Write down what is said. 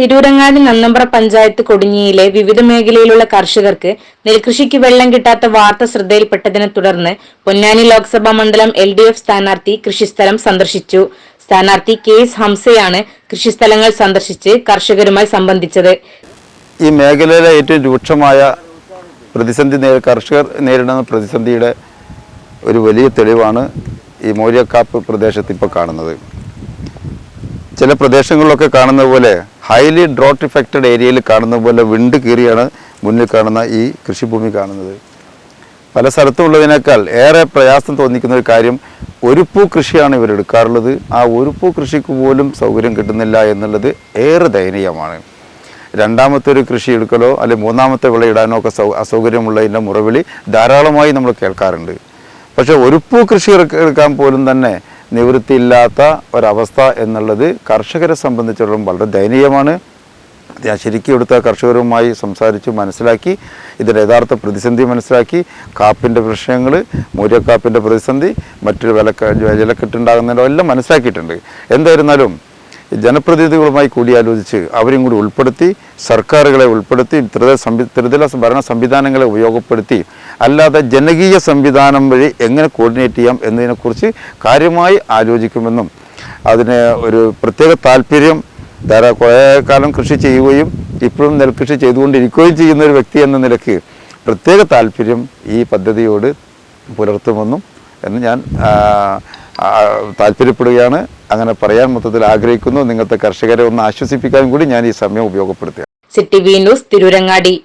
തിരൂരങ്ങാടി നന്നമ്പ്ര പഞ്ചായത്ത് കൊടിഞ്ഞിയിലെ വിവിധ മേഖലയിലുള്ള കർഷകർക്ക് നെൽകൃഷിക്ക് വെള്ളം കിട്ടാത്ത വാർത്ത ശ്രദ്ധയിൽപ്പെട്ടതിനെ തുടർന്ന് പൊന്നാനി ലോക്സഭാ മണ്ഡലം എൽ ഡി എഫ് സ്ഥാനാർത്ഥി കൃഷിസ്ഥലം സന്ദർശിച്ചു. സ്ഥാനാർത്ഥി കെ എസ് ഹംസയാണ് കൃഷിസ്ഥലങ്ങൾ സന്ദർശിച്ച് കർഷകരുമായി സംബന്ധിച്ചത്. ഈ മേഖലയിലെ ഏറ്റവും രൂക്ഷമായ പ്രതിസന്ധി കർഷകർ നേരിടുന്ന പ്രതിസന്ധിയുടെ ഒരു വലിയ തെളിവാണ് ഈ മോര്യക്കാപ്പ് പ്രദേശത്ത് ഇപ്പോൾ കാണുന്നത്. ചില പ്രദേശങ്ങളിലൊക്കെ കാണുന്ന പോലെ ഹൈലി ഡ്രോട്ട് ഇഫക്റ്റഡ് ഏരിയയിൽ കാണുന്ന പോലെ വിണ്ട് കീറിയാണ് മുന്നിൽ കാണുന്ന ഈ കൃഷിഭൂമി കാണുന്നത്. പല സ്ഥലത്തുള്ളതിനേക്കാൾ ഏറെ പ്രയാസം തോന്നിക്കുന്ന ഒരു കാര്യം ഒരുപ്പൂ കൃഷിയാണ് ഇവരെടുക്കാറുള്ളത് ആ ഒരുപ്പൂ കൃഷിക്ക് പോലും സൗകര്യം കിട്ടുന്നില്ല എന്നുള്ളത് ഏറെ ദയനീയമാണ്. രണ്ടാമത്തെ ഒരു കൃഷി എടുക്കലോ അല്ലെങ്കിൽ മൂന്നാമത്തെ വിളയിടാനോ ഒക്കെ സൗ അസൗകര്യമുള്ളതിന്റെ മുറവിളി ധാരാളമായി നമ്മൾ കേൾക്കാറുണ്ട്. പക്ഷേ ഒരുപ്പൂ കൃഷി എടുക്കാൻ പോലും തന്നെ നിവൃത്തിയില്ലാത്ത ഒരവസ്ഥ എന്നുള്ളത് കർഷകരെ സംബന്ധിച്ചിടത്തോളം വളരെ ദയനീയമാണ്. ശരിക്കും എടുത്ത കർഷകരുമായി സംസാരിച്ചു മനസ്സിലാക്കി ഇതിന്റെ യഥാർത്ഥ പ്രതിസന്ധി മനസ്സിലാക്കി കാപ്പിന്റെ പ്രശ്നങ്ങൾ മൂര്യക്കാപ്പിന്റെ പ്രതിസന്ധി മറ്റൊരു വില വിലക്കെട്ടുണ്ടാകുന്നതിന്റെ എല്ലാം മനസ്സിലാക്കിയിട്ടുണ്ട്. എന്തായിരുന്നാലും ജനപ്രതിനിധികളുമായി കൂടിയാലോചിച്ച് അവരെയും കൂടി ഉൾപ്പെടുത്തി സർക്കാരുകളെ ഉൾപ്പെടുത്തി ത്രിതല സംവി ത്രിതല ഭരണ സംവിധാനങ്ങളെ ഉപയോഗപ്പെടുത്തി അല്ലാതെ ജനകീയ സംവിധാനം വഴി എങ്ങനെ കോർഡിനേറ്റ് ചെയ്യാം എന്നതിനെക്കുറിച്ച് കാര്യമായി ആലോചിക്കുമെന്നും അതിന് ഒരു പ്രത്യേക താല്പര്യം ധാരാ കുറേ കാലം കൃഷി ചെയ്യുകയും ഇപ്പോഴും നെൽകൃഷി ചെയ്തുകൊണ്ടിരിക്കുകയും ചെയ്യുന്ന ഒരു വ്യക്തി എന്ന നിലയ്ക്ക് പ്രത്യേക താല്പര്യം ഈ പദ്ധതിയോട് പുലർത്തുമെന്നും എന്ന് ഞാൻ താല്പര്യപ്പെടുകയാണ്. അങ്ങനെ പറയാൻ മൊത്തത്തിൽ ആഗ്രഹിക്കുന്നു. നിങ്ങളുടെ കർഷകരെ ഒന്ന് ആശ്വസിപ്പിക്കാനും കൂടി ഞാൻ ഈ സമയം ഉപയോഗപ്പെടുത്തുക city V news Tirurangadi.